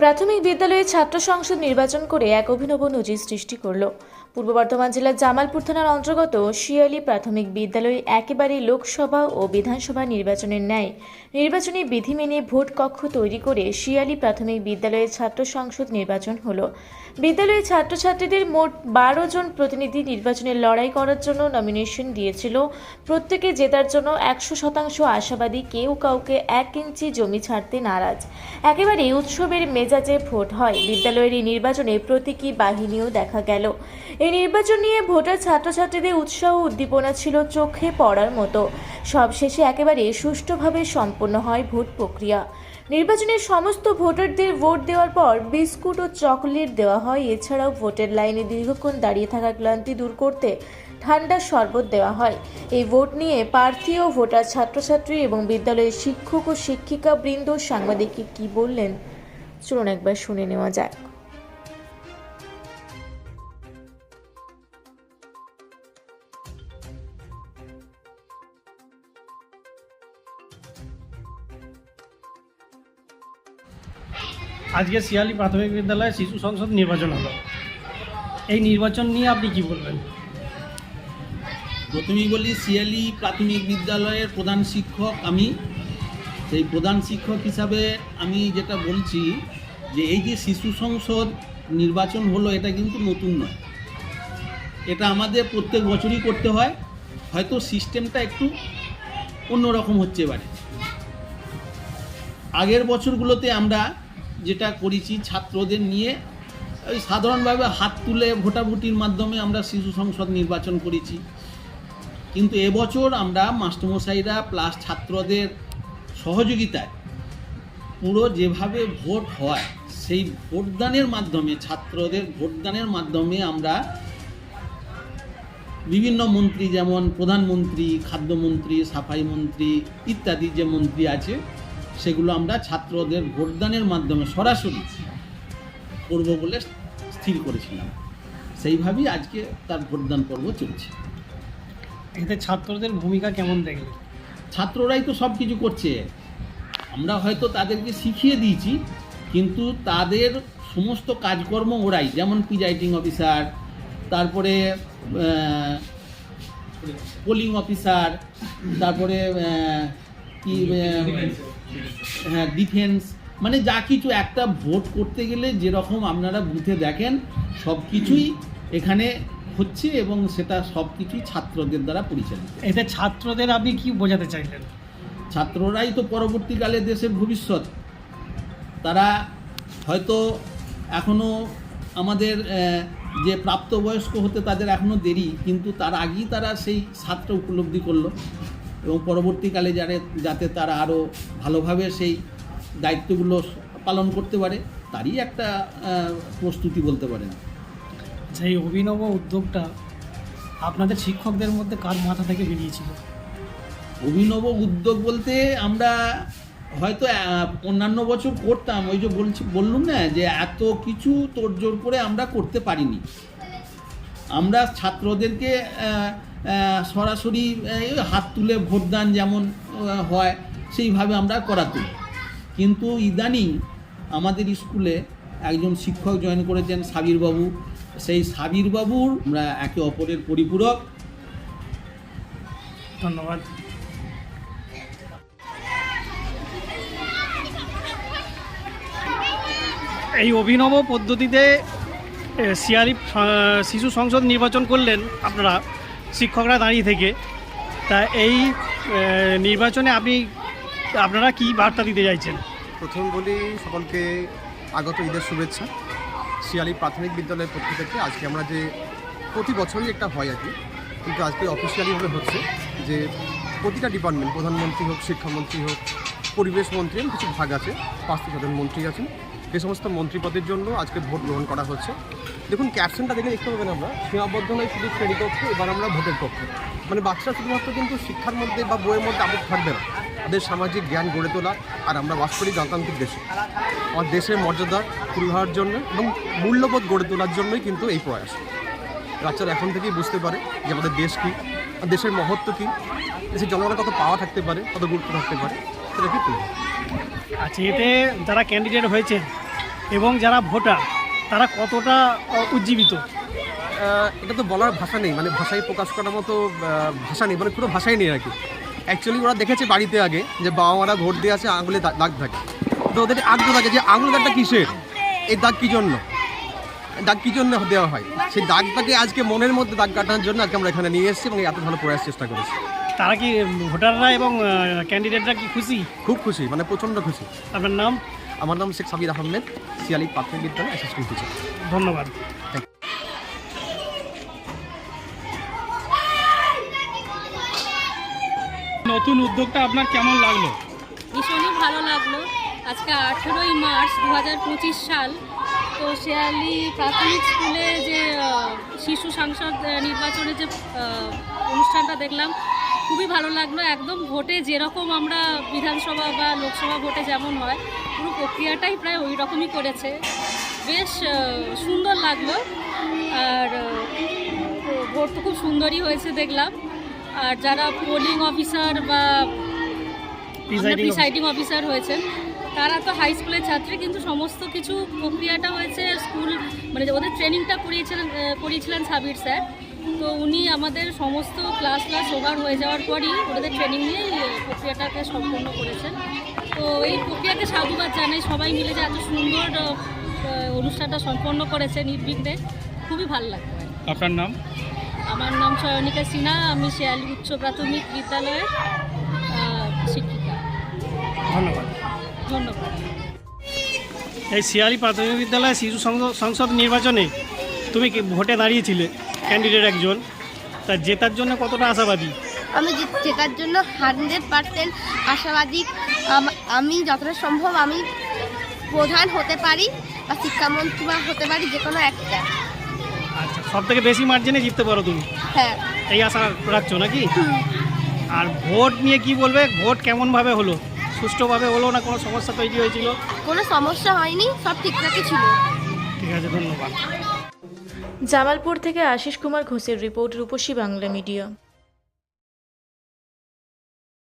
প্রাথমিক বিদ্যালয়ে ছাত্র সংসদ নির্বাচন করে এক অভিনব নজির সৃষ্টি করল। পূর্ব বর্ধমান জেলার জামালপুর থানার অন্তর্গত শিয়ালি প্রাথমিক বিদ্যালয়ে একেবারে লোকসভা ও বিধানসভা নির্বাচনের ন্যায়। নির্বাচনী বিধি মেনে ভোট কক্ষ তৈরি করে শিয়ালি প্রাথমিক বিদ্যালয়ে ছাত্র সংসদ নির্বাচন হলো। বিদ্যালয়ের ছাত্রছাত্রীদের মোট বারো জন প্রতিনিধি নির্বাচনে লড়াই করার জন্য নমিনেশন দিয়েছিল। প্রত্যেকে জেতার জন্য একশো শতাংশ আশাবাদী কেউ কাউকে এক ইঞ্চি জমি ছাড়তে নারাজ। একেবারে উৎসবের মেজাজে ভোট হয়। বিদ্যালয়ের এই নির্বাচনে প্রতীকী বাহিনীও দেখা গেল। এই নির্বাচন নিয়ে ভোটার ছাত্রছাত্রীদের উৎসাহ উদ্দীপনা ছিল চোখে পড়ার মতো। সবশেষে একেবারে সুষ্ঠুভাবে সম্পন্ন হয় ভোট প্রক্রিয়া। নির্বাচনের সমস্ত ভোটারদের ভোট দেওয়ার পর বিস্কুট ও চকলেট দেওয়া হয়। এছাড়াও ভোটের লাইনে দীর্ঘক্ষণ দাঁড়িয়ে থাকা ক্লান্তি দূর করতে ঠান্ডা শরবত দেওয়া হয়। এই ভোট নিয়ে প্রার্থী ও ভোটার ছাত্রছাত্রী এবং বিদ্যালয়ের শিক্ষক ও শিক্ষিকা বৃন্দ সাংবাদিককে কি বললেন? চলুন একবার শুনে নেওয়া যাক। আজকে শিয়ালি প্রাথমিক বিদ্যালয়ে শিশু সংসদ নির্বাচন হলো। এই নির্বাচন নিয়ে আপনি কি বলবেন? প্রথমেই বলি, শিয়ালি প্রাথমিক বিদ্যালয়ের প্রধান শিক্ষক আমি। সেই প্রধান শিক্ষক হিসাবে আমি যেটা বলছি যে, এই যে শিশু সংসদ নির্বাচন হলো, এটা কিন্তু নতুন নয়। এটা আমাদের প্রত্যেক বছরই করতে হয়। হয়তো সিস্টেমটা একটু অন্যরকম হচ্ছে এবারে। আগের বছরগুলোতে আমরা যেটা করেছি ছাত্রদের নিয়ে, ওই সাধারণভাবে হাত তুলে ভোটাভুটির মাধ্যমে আমরা শিশু সংসদ নির্বাচন করেছি। কিন্তু এবছর আমরা মাস্টারমশাইরা প্লাস ছাত্রদের সহযোগিতায় পুরো যেভাবে ভোট হয়, সেই ভোটদানের মাধ্যমে, ছাত্রদের ভোটদানের মাধ্যমে আমরা বিভিন্ন মন্ত্রী যেমন প্রধানমন্ত্রী, খাদ্যমন্ত্রী, সাফাই মন্ত্রী ইত্যাদি যে মন্ত্রী আছে সেগুলো আমরা ছাত্রদের ভোটদানের মাধ্যমে সরাসরি করব বলে স্থির করেছিলাম। সেইভাবেই আজকে তার ভোটদান পর্ব চলছে। এতে ছাত্রদের ভূমিকা কেমন দেখলেন ছাত্ররাই তো সব কিছু করছে। আমরা হয়তো তাদেরকে শিখিয়ে দিয়েছি কিন্তু তাদের সমস্ত কাজকর্ম ওরাই যেমন প্রিজাইডিং অফিসার তারপরে পোলিং অফিসার তারপরে কি হ্যাঁ ডিফেন্স মানে যা কিছু একটা ভোট করতে গেলে যেরকম আপনারা বুথে দেখেন সব কিছুই এখানে হচ্ছে এবং সেটা সব কিছুই ছাত্রদের দ্বারা পরিচালিত। এতে ছাত্রদের আপনি কি বোঝাতে চাইলেন? ছাত্ররাই তো পরবর্তীকালে দেশের ভবিষ্যৎ। তারা হয়তো এখনও আমাদের যে প্রাপ্তবয়স্ক হতে তাদের এখনও দেরি কিন্তু তার আগেই তারা সেই ছাত্র উপলব্ধি করল। এবং পরবর্তীকালে যারে যাতে তারা আরও ভালোভাবে সেই দায়িত্বগুলো পালন করতে পারে তারই একটা প্রস্তুতি বলতে পারেন। সেই অভিনব উদ্যোগটা আপনাদের শিক্ষকদের মধ্যে কার মাথা থেকে বেরিয়েছিল? অভিনব উদ্যোগ বলতে আমরা হয়তো অন্যান্য বছর করতাম ওই যে বলছি বললুম না যে এত কিছু তোড়জোড় করে আমরা করতে পারিনি। আমরা ছাত্রদেরকে সরাসরি হাত তুলে ভোটদান যেমন হয় সেইভাবে আমরা করাতুম। কিন্তু ইদানিং আমাদের স্কুলে একজন শিক্ষক জয়েন করেছেন সাবিরবাবু। সেই সাবিরবাবুর আমরা একে অপরের পরিপূরক। ধন্যবাদ। এই অভিনব পদ্ধতিতে আহ, শিশু সংসদ নির্বাচন করলেন আপনারা। শিক্ষকরা দাঁড়িয়ে থেকে। তা এই নির্বাচনে আপনি, আপনারা কি বার্তা দিতে চাইছেন? প্রথম বলি, সকলকে আগত ঈদের শুভেচ্ছা। শিয়ালি প্রাথমিক বিদ্যালয়ের পক্ষ থেকে আজকে আমরা যে, প্রতি বছরই একটা হয় আর কি, কিন্তু আজকে অফিসিয়ালিভাবে হচ্ছে যে, প্রতিটা ডিপার্টমেন্ট প্রধানমন্ত্রী হোক, শিক্ষামন্ত্রী হোক, পরিবেশ মন্ত্রী কিছু ভাগ আছে পাঁচটি ছজন মন্ত্রী আছেন। যে সমস্ত মন্ত্রী পদের জন্য আজকে ভোট গ্রহণ করা হচ্ছে। দেখুন ক্যাপশনটা দেখে দেখতে পাবেন আমরা। সীমাবদ্ধ নয়, শুধু শ্রেণি শ্রেণীকক্ষ এবার আমরা ভোটের পক্ষ মানে বাচ্চারা শুধুমাত্র কিন্তু শিক্ষার মধ্যে বা বইয়ের মধ্যে আবদ্ধ থাকবে না। তাদের সামাজিক জ্ঞান গড়ে তোলা, আর আমরা বাস করি গণতান্ত্রিক দেশে। আমার দেশের মর্যাদা তুলে ধরার জন্য এবং মূল্যবোধ গড়ে তোলার জন্যই কিন্তু এই প্রয়াস। বাচ্চারা এখন থেকেই বুঝতে পারে যে আমাদের দেশ কী দেশের মহত্ব কী। দেশের জনগণের কত পাওয়া থাকতে পারে, কত গুরুত্ব থাকতে পারে, সেটা কি আচ্ছা এতে যারা ক্যান্ডিডেট হয়েছে এবং যারা ভোটার তারা কতটা উজ্জীবিত? এটা তো বলার ভাষা নেই মানে ভাষায় প্রকাশ করার মতো ভাষা নেই মানে কোনো ভাষাই নেই আর কি। অ্যাকচুয়ালি ওরা দেখেছে বাড়িতে আগে যে বাবা মারা ভোট দিয়ে আছে আঙুলে দাগ থাকে। তো ওদের আগ্রহ থাকে যে আঙুল দাগটা কিসের? এই দাগ কী জন্য? দাগ কী জন্য দেওয়া হয়? সেই দাগটাকে আজকে মনের মধ্যে দাগ কাটানোর জন্য আজকে আমরা এখানে নিয়ে এসেছি এবং এত ভালো প্রয়াস চেষ্টা করেছি। তারা কি ভোটাররা এবং ক্যান্ডিডেটরা কি খুশি? খুব খুশি মানে প্রচণ্ড খুশি। আপনার নাম? আমার নাম শেখ সাবির আহমেদ শিয়ালি প্রাথমিক বিদ্যালয় অ্যাসিস্ট্যান্ট টিচার। ধন্যবাদ। নতুন উদ্যোগটা আপনার কেমন লাগল? ভীষণই ভালো লাগল। আজকে আঠেরোই মার্চ দু হাজার পঁচিশ সাল। তো শেয়ালি প্রাথমিক স্কুলে যে শিশু সাংসদ নির্বাচনের যে অনুষ্ঠানটা দেখলাম খুবই ভালো লাগল। একদম ভোটে যেরকম আমরা বিধানসভা বা লোকসভা ভোটে যেমন হয় পুরো প্রক্রিয়াটাই প্রায় ওই রকমই করেছে। বেশ সুন্দর লাগল। আর ভোট তো খুব সুন্দরই হয়েছে দেখলাম। আর যারা পোলিং অফিসার বা প্রিসাইডিং অফিসার হয়েছেন তারা তো হাই স্কুলের ছাত্রী কিন্তু সমস্ত কিছু প্রক্রিয়াটা হয়েছে স্কুল মানে ওদের ট্রেনিংটা করিয়েছিলেন করিয়েছিলেন সাবির স্যার। তো উনি আমাদের সমস্ত ক্লাস ক্লাস ওভার হয়ে যাওয়ার পরই ওদের ট্রেনিং নিয়ে এই প্রক্রিয়াটাকে সম্পন্ন করেছেন। তো এই প্রক্রিয়াকে সাধুবাদ জানাই। সবাই মিলে যে এত সুন্দর অনুষ্ঠানটা সম্পন্ন করেছে নির্বিঘ্নে খুবই ভালো লাগবে আপনার নাম? আমার নাম সয়নিকা সিনহা আমি শেয়ালি উচ্চ প্রাথমিক বিদ্যালয়ের শিক্ষিকা। ধন্যবাদ। ধন্যবাদ। এই শিয়ালি প্রাথমিক বিদ্যালয়ে শিশু সংসদ- সংসদ নির্বাচনে তুমি কি ভোটে দাঁড়িয়েছিলে? ক্যান্ডিডেট একজন তা জেতার জন্য কতটা আশাবাদী? আমি জেতার জন্য হান্ড্রেড পার্সেন্ট আশাবাদী। আম- আমি যতটা সম্ভব আমি প্রধান হতে পারি বা শিক্ষামন্ত্রী বা হতে পারি যে কোনো একটা। আচ্ছা সব থেকে বেশি মার্জিনে জিততে পারো তুমি? হ্যাঁ। এই আশা রাখছো নাকি? আর ভোট নিয়ে কি বলবে? ভোট কেমনভাবে হলো? সুষ্ঠুভাবে হলো না কোনো সমস্যা তৈরি হয়েছিল? কোনো সমস্যা হয়নি সব ঠিকঠাকই ছিল। ঠিক আছে ধন্যবাদ। জামালপুর থেকে আশিস কুমার ঘোষের রিপোর্ট রূপসী বাংলা মিডিয়া।